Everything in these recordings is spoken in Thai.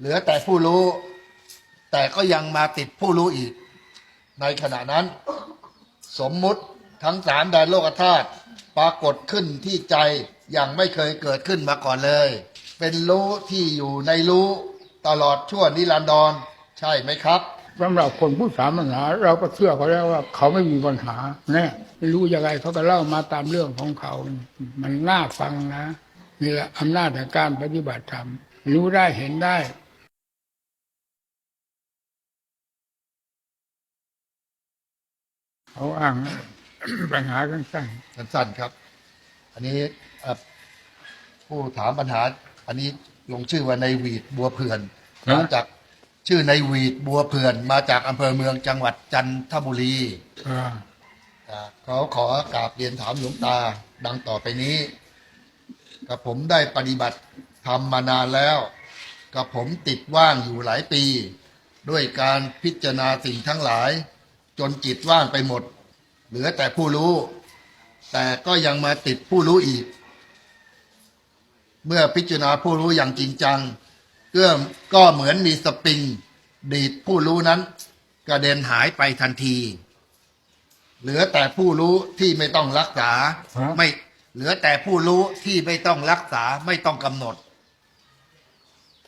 เหลือแต่ผู้รู้ แต่ก็ยังมาติดผู้รู้อีก ในขณะนั้น สมมุติทั้งสามแดนโลกธาตุปรากฏขึ้นที่ใจอย่างไม่เคยเกิดขึ้นมาก่อนเลย เป็นรู้ที่อยู่ในรู้ตลอดชั่วนิรันดรใช่ไหมครับสำหรับคนผู้สามปัญหา เราก็เชื่อเขาแล้วว่า เขาไม่มีปัญหาแน่รู้ยังไงเขาก็เล่ามาตามเรื่องของเขา มันน่าฟังนะนี่แหละอำนาจแห่งการปฏิบัติธรรมรู้ได้เห็นได้ เขาอ้างปัญหาสั้นสั้นๆครับ อันนี้เอ่อผู้ถามปัญหา อันนี้ลงชื่อว่าในวีดบัวเผื่อนฮะมาจากชื่อในวีดบัวเผื่อนมาจากอำเภอเมืองจังหวัดจันทบุรีๆอ่าอ่าเขาขอกราบเรียนถามหลวงตาดังต่อไปนี้กับผมได้ปฏิบัติทำมานานแล้ว กับผมติดว่างอยู่หลายปี ด้วยการพิจารณาสิ่งทั้งหลาย จนจิตว่างไปหมด เหลือแต่ผู้รู้ แต่ก็ยังมาติดผู้รู้อีก เมื่อพิจารณาผู้รู้อย่างจริงจังก็ก็เหมือนมีสปริง ดีดผู้รู้นั้น กระเด็นหายไปทันที เหลือแต่ผู้รู้ที่ไม่ต้องรักษาฮะไม่เหลือแต่ผู้รู้ที่ไม่ต้องรักษาไม่ต้องกำหนด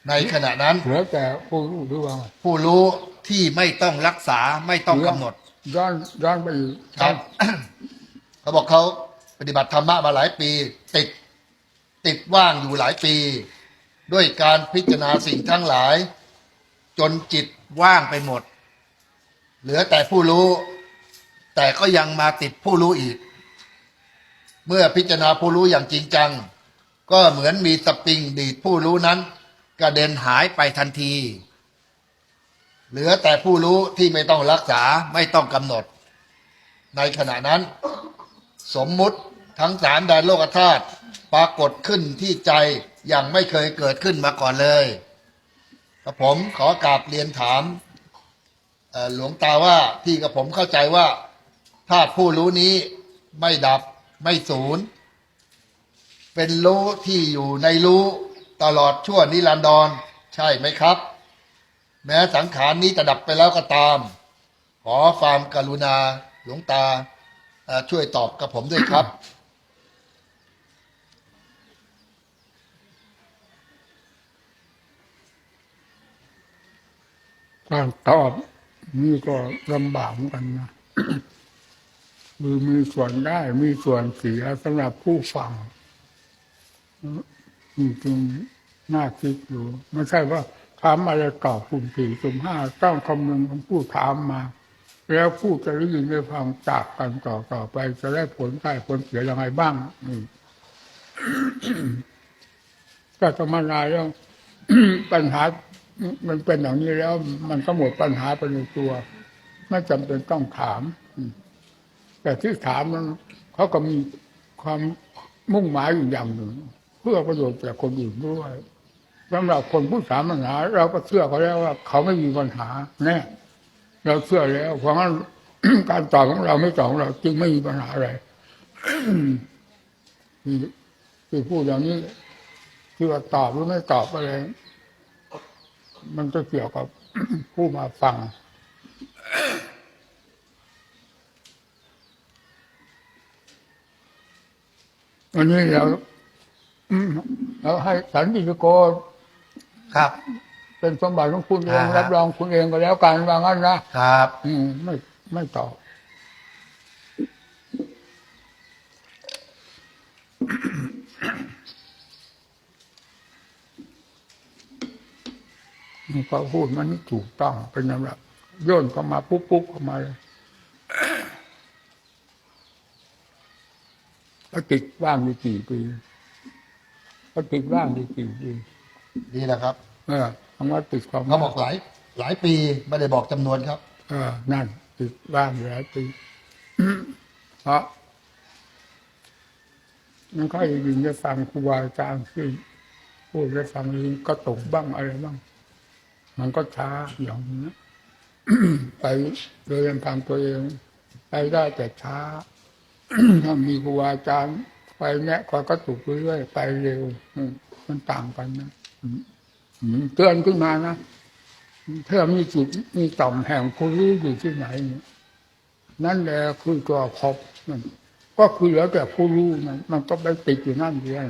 ในขณะนั้น เหลือแต่ผู้รู้หรือว่าไงผู้รู้ที่ไม่ต้องรักษาไม่ต้องกำหนด ย้อนย้อนไปอีกครับ เขาบอกเขาปฏิบัติธรรมะมาหลายปี ติดติดว่างอยู่หลายปี ด้วยการพิจารณาสิ่งทั้งหลาย จนจิตว่างไปหมด เหลือแต่ผู้รู้ แต่ก็ยังมาติดผู้รู้อีก เมื่อพิจารณาผู้รู้อย่างจริงจัง ก็เหมือนมีสปริงดีดผู้รู้นั้นกระเด็นหายไปทันที เหลือแต่ผู้รู้ที่ไม่ต้องรักษาไม่ต้องกำหนด ในขณะนั้น สมมุติทั้งสามแดนโลกธาตุปรากฏขึ้นที่ใจอย่างไม่เคยเกิดขึ้นมาก่อนเลยกับผมขอกราบเรียนถามหลวงตาว่าที่กับผมเข้าใจว่าธาตุผู้รู้นี้ไม่ดับไม่สูญเป็นรู้ที่อยู่ในรู้ตลอดชั่วนิรันดรใช่ไหมครับ แม้สังขารนี้จะดับไปแล้วก็ตาม ขอความกรุณาหลวงตาช่วยตอบกับผมด้วยครับ การตอบนี่ก็ลำบากเหมือนกันนะมือมีส่วนได้มีส่วนเสียสำหรับผู้ฟังจริงๆน่าคิดอยู่ ไม่ใช่ว่า ถามอะไรตอบคุณสี่คุณห้าต้องคำนึงของผู้ถามมา แล้วผู้จะได้ยินได้ฟังจากกันต่อต่อไป จะได้ผลได้ผลเสียยังไงบ้างอืมก็ธรรมดาแล้วปัญหา มันเป็นอย่างนี้แล้ว มันก็หมดปัญหาไปในตัว ไม่จำเป็นต้องถามอืมแต่ที่ถามนั้นเขาก็มีความมุ่งหมายอยู่อย่างหนึ่ง เพื่อประโยชน์แก่คนอื่นด้วย สำหรับคนผู้ถามปัญหา เราก็เชื่อเขาแล้วว่า เขาไม่มีปัญหาแน่เราเชื่อแล้ว เพราะงั้นการตอบของเราไม่ตอบของเรา จึงไม่มีปัญหาอะไรที่ที่พูดอย่างนี้ที่ว่าตอบหรือไม่ตอบอะไร มันก็เกี่ยวกับผู้มาฟังวันนี้เราเราให้สันติโก ครับ เป็นสมบัติของคุณเองอ่าฮะ รับรองคุณเองก็แล้วกันว่างั้นนะครับ อืมไม่ไม่ตอบมันก็พูดมันถูกต้องเป็นสำหรับโย่นเข้ามาปุ๊บปุ๊บเข้ามาเลยก็ติดว่างอยู่กี่ปีก็ติดว่างอยู่กี่ปี ดีแล้วครับ เออคำว่าติดความเขาบอกหลายหลายปีไม่ได้บอกจำนวนครับ เออนั่นติดว่างอยู่หลายปี เพราะมันก็ยินจะฟังครูบาอาจารย์ที่พูดได้ฟังนี้ก็ตกบ้างอะไรบ้าง มันก็ช้าอย่างนี้ ไปโดยลำพังตัวเองไปได้แต่ช้า ถ้ามีครูบาอาจารย์ไปแนะคอยก็ถูกเรื่อยๆไปเร็วอืมมันต่างกันนะอืมอืม เตือนขึ้นมานะถ้ามีจิตมีต่อมแห่งผู้รู้อยู่ที่ไหน นั่นแหละคือตัวพบมันก็คือแล้วแต่ผู้รู้มันมันก็ไปติดอยู่นั่นเอง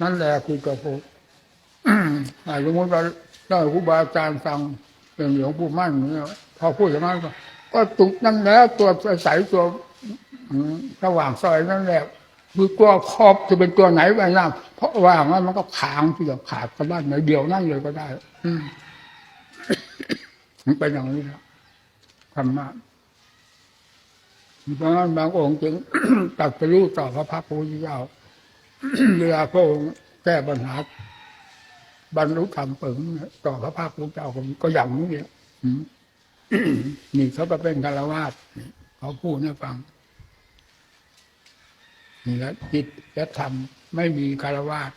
นั่นแหละคือตัวพบอ่าสมมติเราได้ครูบาอาจารย์ฟังเป็นหลวงปู่มั่นเนี่ยพอพูดอย่างนั้นก็ตุกนั่นแล้วตัวใสตัวสว่างซอยนั่นแหละ คือตัวครอบจะเป็นตัวไหนไปนะเพราะว่างั้นมันก็ขางที่จะขาดกันบ้านไหนเดียวนั่นเลยก็ได้ อืมันเป็นอย่างนี้นะธรรมะเพราะงั้นบางองค์จึงตัดไปรู้ต่อพระพักตร์พุทธเจ้าเวลาพระองค์แก้ปัญหาบรรลุธรรมเปิงต่อพระภาคพุทธเจ้าผมก็อย่างนี้เนี่ยนี่เขาก็เป็นคาวาสเขาพูดให้ฟัง นี่และจิตและธรรมไม่มีคารวาส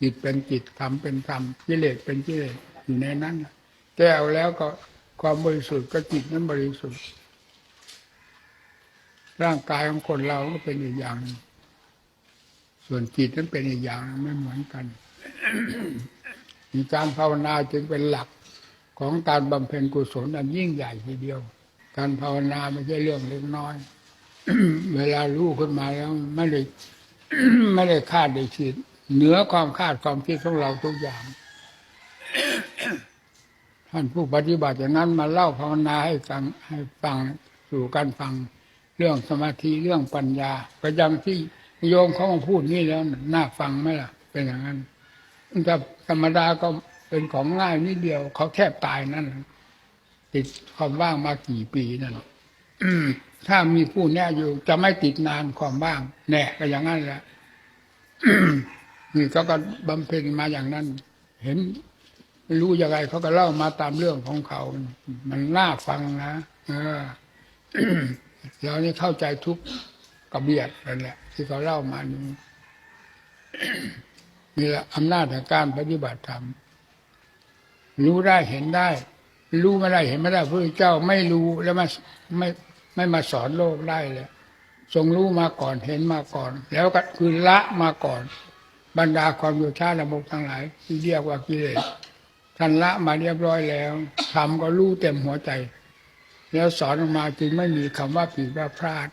จิตเป็นจิตธรรมเป็นธรรมกิเลสเป็นกิเลสอยู่ในนั้นแก้วแล้วก็ความบริสุทธิ์ก็จิตนั้นบริสุทธิ์ร่างกายของคนเราก็เป็นอีกอย่างหนึ่งส่วนจิตนั้นเป็นอีกอย่างไม่เหมือนกันมีการภาวนาจึงเป็นหลักของการบำเพ็ญกุศลอันยิ่งใหญ่ทีเดียว การภาวนาไม่ใช่เรื่องเล็กน้อย เวลารู้ขึ้นมาแล้วไม่ได้ไม่ได้คาดได้คิดเหนือความคาดความคิดของเราทุกอย่าง ท่านผู้ปฏิบัติอย่างนั้นมาเล่าภาวนาให้ฟังให้ฟังสู่กันฟังเรื่องสมาธิเรื่องปัญญาก็ยังที่โยมเขามาพูดนี่แล้วน่าฟังไหมล่ะ เป็นอย่างนั้นแต่ธรรมดาก็เป็นของง่ายนิดเดียวเขาแทบตายนั่นติดความว่างมากี่ปีนั่นอื ถ้ามีผู้แน่อยู่จะไม่ติดนานความว่างแน่ก็อย่างนั้นแหละนี่เขาก็บำเพ็ญมาอย่างนั้น เห็นรู้ยังไงเขาก็เล่ามาตามเรื่องของเขา มันน่าฟังนะเออเรานี่เข้าใจทุกกระเบียดนั่นแหละ ที่เขาเล่ามานี้นี่แหละอำนาจแห่งการปฏิบัติธรรมรู้ได้เห็นได้ รู้ไม่ได้เห็นไม่ได้พระเจ้าไม่รู้แล้วมาไม่ ไม่มาสอนโลกได้เลยทรงรู้มาก่อนเห็นมาก่อน แล้วก็คือละมาก่อน บรรดาความอยู่ชาติระบบทั้งหลายที่เรียกว่ากิเลสท่านละมาเรียบร้อยแล้วทำก็รู้เต็มหัวใจ แล้วสอนออกมาจึงไม่มีคำว่าผิดว่าพลาด